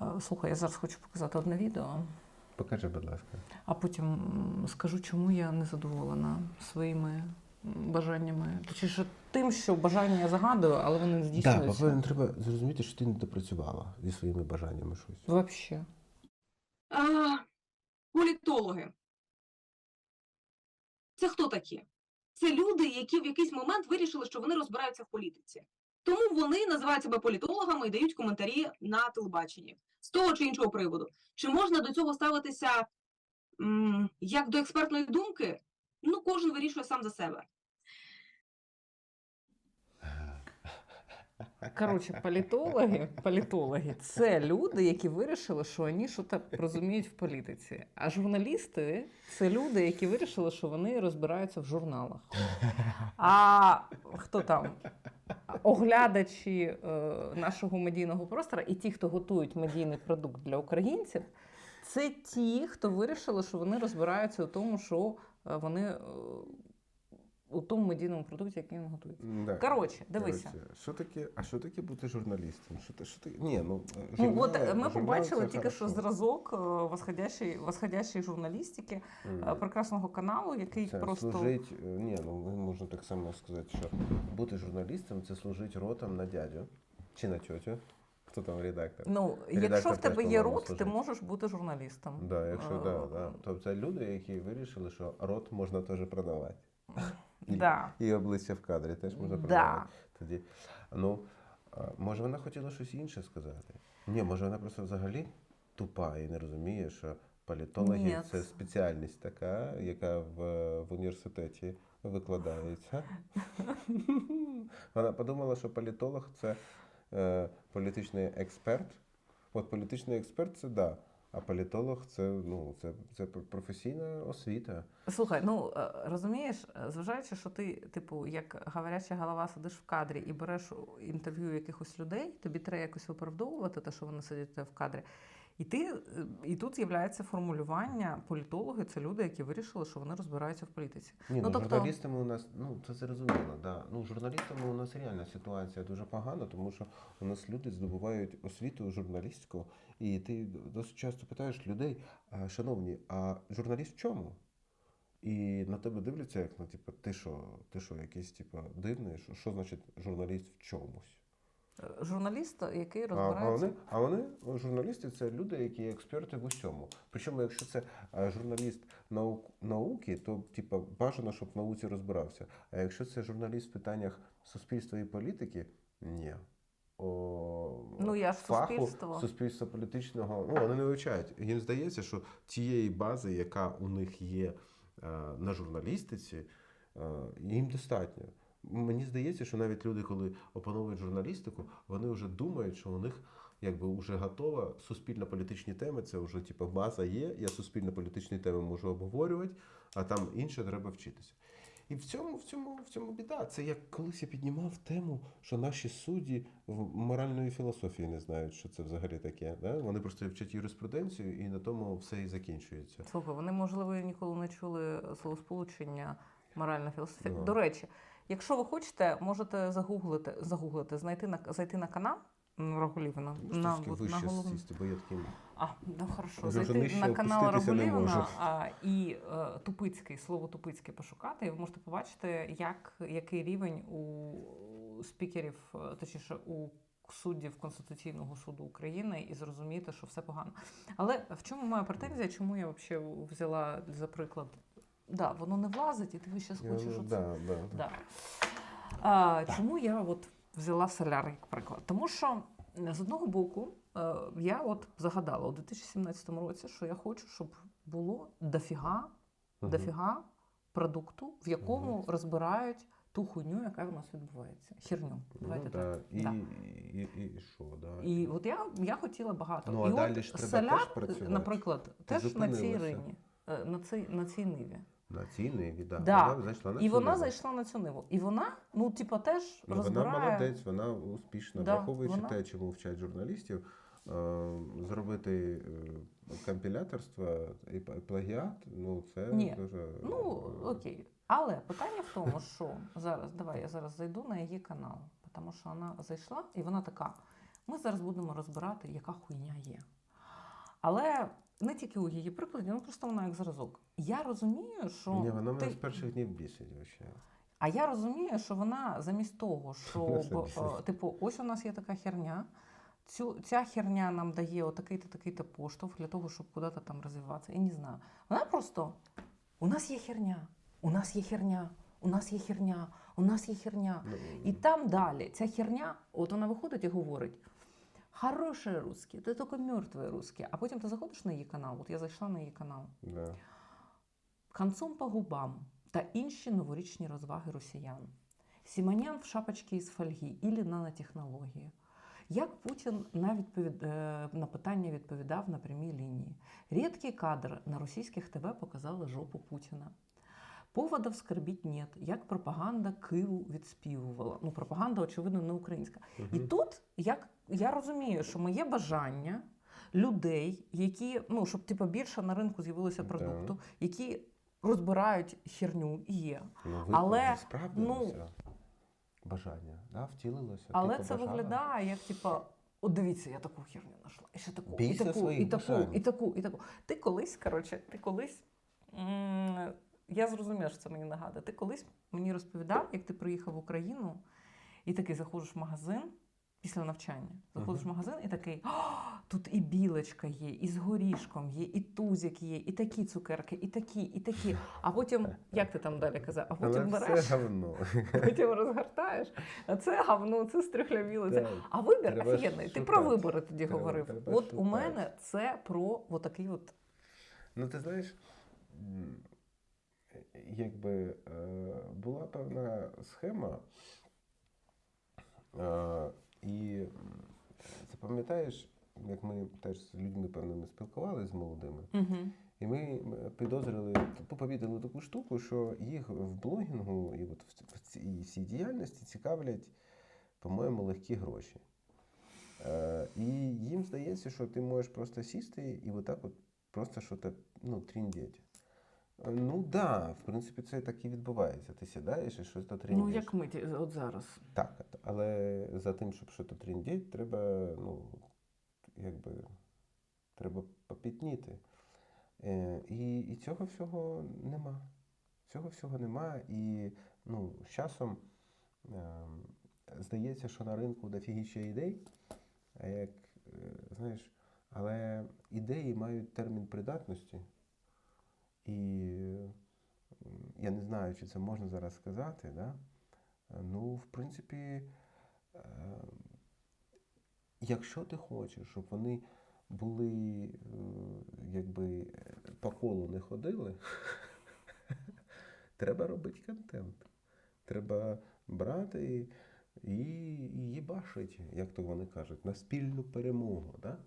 Е, Слухай, я зараз хочу показати одне відео, Покажи, будь ласка. а потім скажу, чому я не задоволена своїми бажаннями. Точніше, тим, що бажання я загадую, але вони не Так, здійснюються. повинен треба зрозуміти, що ти не допрацювала зі своїми бажаннями щось. Вообще. А, політологи. Це хто такі? Це люди, які в якийсь момент вирішили, що вони розбираються в політиці. Тому вони називають себе політологами і дають коментарі на телебаченні з того чи іншого приводу. Чи можна до цього ставитися м, як до експертної думки? Ну, кожен вирішує сам за себе. Коротше, політологи, політологи це люди, які вирішили, що вони щось розуміють в політиці. А журналісти це люди, які вирішили, що вони розбираються в журналах. А хто там? Оглядачі е, нашого медійного простора і ті, хто готують медійний продукт для українців, це ті, хто вирішили, що вони розбираються у тому, що е, вони е, у тому медійному продукті, який вони готують. Да. Коротше, дивися. Коротше, Що таке, а що таке бути журналістом? Що, ти- що ти, ні, ну, е, Ну, от е, ми побачили тільки що зразок е, восходящої, восходящої журналістики е, прекрасного каналу, який Це просто служить, е, ні, ну можна так само сказати, що бути журналістом це служить ротом на дядю чи на тьотю. Хто там редактор? ну, Редактор якщо в тебе є рот, ти можеш бути журналістом. Да, якщо Е, да, да. Тобто люди, які вирішили, що рот можна теж продавати. Да. і обличчя в кадрі теж можна Да. Тоді, ну, може вона хотіла щось інше сказати? Ні, може вона просто взагалі тупа і не розуміє, що політологи Ні. це спеціальність така, яка в, в університеті викладається. Вона подумала, що політолог це е, політичний експерт. От політичний експерт це да. А політолог це ну це, це професійна освіта. Слухай, ну е, розумієш, е, зважаючи, що ти, типу, як говоряча голова сидиш в кадрі і береш інтерв'ю якихось людей, тобі треба якось виправдовувати те, що вони сидять в кадрі. І ти і тут з'являється формулювання політологи це люди, які вирішили, що вони розбираються в політиці. Ні, ну, Ну, тобто- журналістами у нас, ну це зрозуміло, да. Ну, журналістами у нас реальна ситуація дуже погана, тому що у нас люди здобувають освіту журналістську, і ти досить часто питаєш людей, шановні, а журналіст в чому? І на тебе дивляться, як на типу, ти що, ти що, якийсь типу, дивний, що, що значить журналіст в чомусь? Е, Журналіст, який А, а, розбирається. вони, а вони, журналісти, це люди, які експерти в усьому. Причому, якщо це е, журналіст наук, науки, то типа, бажано, щоб в науці розбирався. А якщо це журналіст в питаннях суспільства і політики, ні. Ну, я ж фаху, суспільство. суспільства політичного, ну, вони не вивчають. Їм здається, що тієї бази, яка у них є е, на журналістиці, е, їм достатньо. Мені здається, що навіть люди, коли опановують журналістику, вони вже думають, що у них якби вже готова суспільно-політичні теми. Це вже типу, база є. Я суспільно-політичні теми можу обговорювати, а там інше треба вчитися. І в цьому, в цьому, в цьому біда. Це як колись я піднімав тему, що наші судді в моральної філософії не знають, що це взагалі таке. Да? Вони просто вчать юриспруденцію, і на тому все і закінчується. Слухай, вони, можливо, ніколи не чули словосполучення моральна філософія. Ну. До речі, якщо ви хочете, можете загуглити, загуглити знайти на зайти на канал Рагулівна. На, от, на вище головну. сісти, бо я такий. А, ну хорошо, зайти на канал Рагулівна а, і е, Тупицький, слово Тупицький пошукати, і ви можете побачити, як, який рівень у спікерів, е, точніше, у суддів Конституційного суду України, і зрозуміти, що все погано. Але в чому моя претензія? Чому я взагалі взяла за приклад? Да, воно не влазить, і ти час Я, хочеш оце. да, да, да. Да. А, чому я от взяла соляр як приклад? Тому що з одного боку е, я от загадала у 2017 році, що я хочу, щоб було дофіга, Мгм. дофіга продукту, в якому розбирають ту хуйню, яка в нас відбувається. Херню. Давайте Ну, так. да. І, Да. і, і, і що, да. І от я, я хотіла багато. Ну, а і далі от ж треба соляр, теж працювати. наприклад, теж на цій рині, е, на цій, на цій ниві. На цій ниві, да. Да. Вона зайшла на І цю вона ниву. зайшла на цю ниву. І вона, ну, типа, теж Ну, розбирає. Вона молодець, вона успішна, Да, враховуючи вона- те, чому вчать журналістів, е, зробити е, компіляторство і п- плагіат, ну це Ні. дуже. Ну, окей. Але питання в тому, що зараз, давай я зараз зайду на її канал, тому що вона зайшла і вона така. Ми зараз будемо розбирати, яка хуйня є. Але не тільки у її прикладі, ну просто вона як зразок. Я розумію, що Ні, вона мене ти- з перших днів бісить взагалі. а я розумію, що вона замість того, бісить. е, типу, ось у нас є така херня. Цю, ця херня нам дає отакий-то такий-то поштовх для того, щоб куди-то там розвиватися. Я не знаю. Вона просто у нас є херня, у нас є херня, у нас є херня, у нас є херня. Ну, І там далі ця херня, от вона виходить і говорить: хороші русські, ти тільки мертві русські. А потім ти заходиш на її канал. От я зайшла на її канал. да. Канцом по губам та інші новорічні розваги росіян. Сіманян в шапочці із фольги і нанотехнології. Як Путін на, відповід... е, на питання відповідав на прямій лінії. Рідкий кадр на російських ТВ показали жопу Путіна. Поводов скорбіть нет, як пропаганда Києву відспівувала. Ну, пропаганда, очевидно, не українська. І тут як я розумію, що моє бажання людей, які ну щоб типу, більше на ринку з'явилося Да. продукту, які розбирають херню є. Ну, ви Але, справдилося. Бажання, да? втілилося. ти Але це побажала. виглядає як типа. От дивіться, я таку херню знайшла. І ще таку, і таку, і таку, і таку, і таку. Ти колись, коротше, ти колись. м, Я зрозуміла, що це мені нагадує. Ти колись мені розповідав, як ти приїхав в Україну, і такий заходиш в магазин після навчання. Заходиш в магазин і такий: тут і білочка є, і з горішком є, і тузик є, і такі цукерки, і такі, і такі. А потім, як ти там далі казав, а потім все береш, говно. потім розгортаєш, а це говно, це стрюхлявіло. Це а вибір Треба офігенний. Ти про вибори тоді Треба- говорив. треба от у мене це про отакий от. Ну, ти знаєш, якби е, була певна схема, е, і запам'ятаєш, як ми теж з людьми певними спілкувалися з молодими, Угу. і ми підозрили, помітили таку штуку, що їх в блогінгу і от в цій всій діяльності цікавлять, по-моєму, легкі гроші. Е, і їм здається, що ти можеш просто сісти і отак от просто що ну, тріндіть. Е, Ну так, да, в принципі, це так і відбувається. Ти сідаєш і щось то. Ну, як ми от зараз. Так, але за тим, щоб щось тріндіть, треба, ну, якби, треба попітніти. Е, і, і цього всього нема. Цього всього нема. І ну, з часом е, здається, що на ринку дофігіще ідей, а як, е, знаєш, але ідеї мають термін придатності. І я не знаю, чи це можна зараз сказати, да? Ну, в принципі, е, якщо ти хочеш, щоб вони були, е, якби по колу не ходили, треба робити контент. Треба брати і, і їбашити, як то вони кажуть, на спільну перемогу. Да?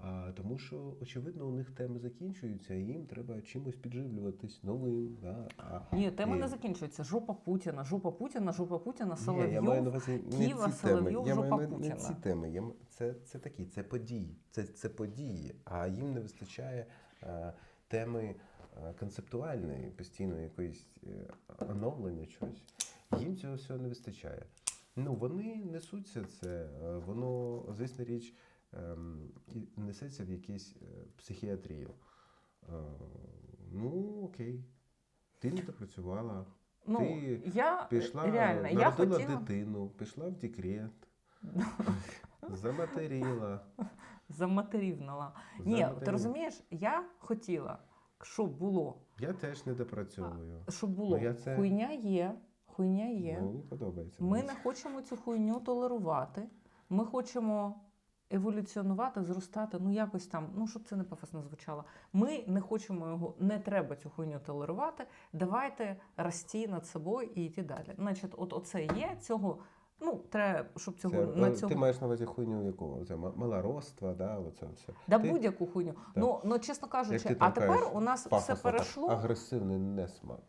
А, тому що, очевидно, у них теми закінчуються, і їм треба чимось підживлюватись новим. Да? А, Ні, тема і- не закінчується. Жопа Путіна, жопа Путіна, жопа Путіна, Ні, я маю на Соловйов. увазі не Ківа, теми. Соловйов, жопа на, не ці теми. Я, це, це такі, це події. Це, це події. А їм не вистачає е, теми е, концептуальної, постійно якоїсь е, оновлення чогось. Їм цього всього не вистачає. Ну, вони несуться це, воно, звісно річ, і несеться в якусь е, психіатрію. Е, ну, окей. Ти не допрацювала, Ну, ти я Пішла, реально, я хотіла дитину, пішла в декрет, заматеріла. заматерівнала. Ні, ти розумієш, я хотіла, щоб було, Я теж не допрацьовую. щоб було Ну, я це- хуйня є, хуйня є. Мені подобається. Ми не хочемо цю хуйню толерувати. Ми хочемо еволюціонувати, зростати, ну якось там, ну щоб це не пафосно звучало. Ми не хочемо його, не треба цю хуйню толерувати. Давайте рости над собою і йти далі. Значить, от оце є цього. Ну, треба, щоб цього Це, на цього Ти маєш на увазі хуйню якого? Це ма- малороство, да, оце все. да ти- будь-яку хуйню. Ну, ну чесно кажучи, а тепер у нас все перейшло Агресивний несмак.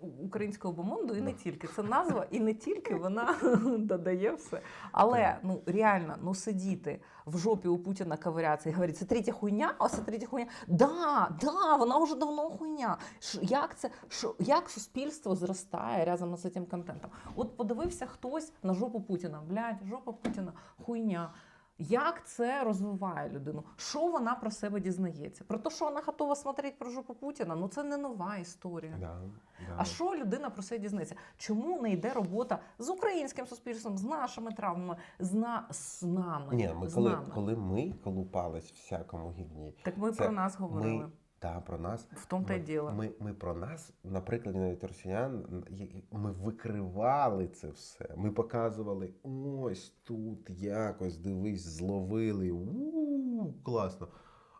Українського бомонду і не тільки. Це назва, і не тільки вона додає все. Але ну реально, ну сидіти в жопі у Путіна ковирятися і говорити, це третя хуйня, а це третя хуйня. Да, да, вона вже давно хуйня. Ш- Як це що, як суспільство зростає разом з цим контентом? От подивився хтось на жопу Путіна. Блядь, жопа Путіна, хуйня. Як це розвиває людину? Що вона про себе дізнається? Про те, що вона готова смотрети про жопу Путіна, ну це не нова історія. Да, да. А що людина про себе дізнається? Чому не йде робота з українським суспільством, з нашими травмами, з, на... з нами? Ні, ми з коли, нами? коли ми колупались всякому гівні, Так ми це про нас говорили. ми та про нас. В тому та й діло. Ми, ми про нас, на прикладі навіть росіян, ми викривали це все. Ми показували ось тут якось, дивись, зловили. у класно.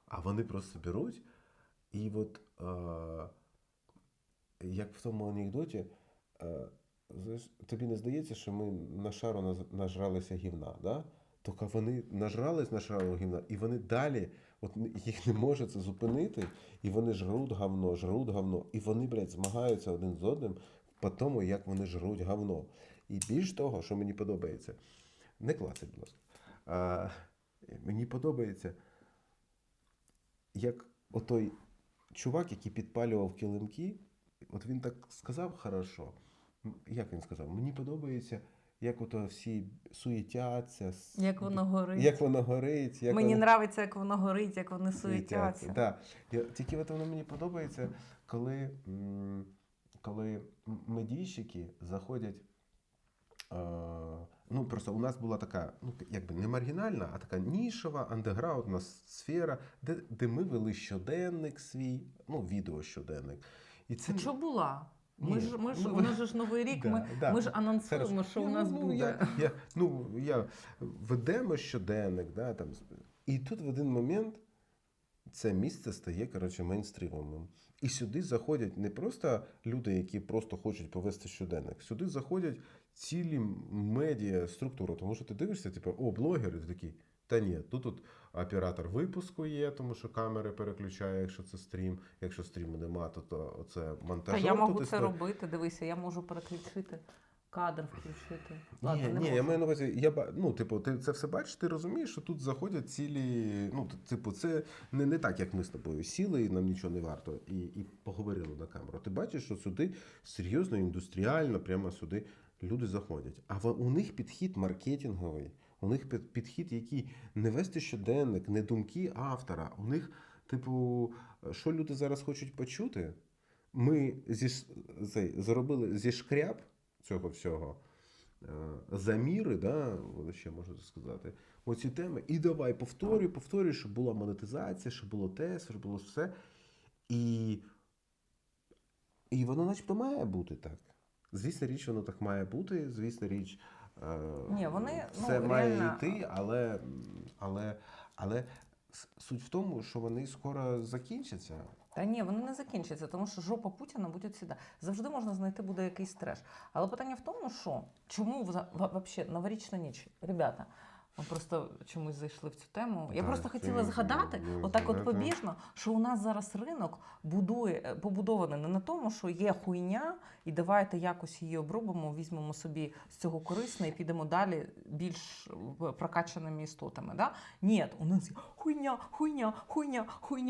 А вони просто беруть і от е, як в тому анекдоті, е, тобі не здається, що ми на шару нажралися гівна, да? Тільки вони нажрались на шару гівна, і вони далі, от їх не може це зупинити, і вони жруть говно, жруть говно, і вони, блядь, змагаються один з одним по тому, як вони жруть говно. І більш того, що мені подобається, не клацать, будь ласка. А, мені подобається, як отой чувак, який підпалював килимки, от він так сказав хорошо. Як він сказав? Мені подобається, як ото всі суєтяться, Як воно горить. як воно горить, як Мені воно нравиться, як воно горить, як вони суетяться. Да. Тільки от воно мені подобається, коли, коли медійщики заходять. Е, ну, просто у нас була така, ну, якби не маргінальна, а така нішова, андеграундна сфера, де, де ми вели щоденник свій, ну, відео щоденник. І це Це що була? Ми ж, ми ж, ми- у нас же ж новий рік, Да, ми, да. ми ж анонсуємо, що у нас ну, буде. Я, я, ну, я ведемо щоденник, да, там, і тут в один момент це місце стає коротше, мейнстрімовим. І сюди заходять не просто люди, які просто хочуть повести щоденник. Сюди заходять цілі медіа структури. Тому що ти дивишся, типу, о, блогери, такий. Та ні, тут от оператор випуску є, тому що камери переключає, якщо це стрім. Якщо стріму нема, то, то це Та монтажер. я можу це робити. Дивися, я можу переключити кадр, включити. Ні, не ні, я маю на увазі, я ну, типу, ти це все бачиш, ти розумієш, що тут заходять цілі. Ну, типу, це не, не так, як ми з тобою сіли, і нам нічого не варто, і, і поговорили на камеру. Ти бачиш, що сюди серйозно, індустріально, прямо сюди люди заходять. А в- у них підхід маркетинговий, у них підхід, який не вести щоденник, не думки автора. У них, типу, що люди зараз хочуть почути? Ми зі, цей, зробили зі шкряб цього всього е, заміри, да, ще можу сказати, оці теми. І давай повторюй, повторюй, щоб була монетизація, щоб було те, щоб було все. І, і воно начебто має бути так. Звісно, річ, воно так має бути. Звісно, річ, Ні, вони, ну, це має реально- йти, але, але, але суть в тому, що вони скоро закінчаться. Та ні, вони не закінчаться, тому що жопа Путіна буде завжди. Завжди можна знайти буде якийсь треш. Але питання в тому, що чому взагалі новорічна ніч, ребята. Ми просто чомусь зайшли в цю тему. Я Так, просто хотіла згадати, ну, отак от згадати. побіжно, що у нас зараз ринок будує е, побудований не на тому, що є хуйня, і давайте якось її обробимо, візьмемо собі з цього корисне і підемо далі більш прокачаними істотами. Да? Ні, у нас є хуйня, хуйня, хуйня, хуйня.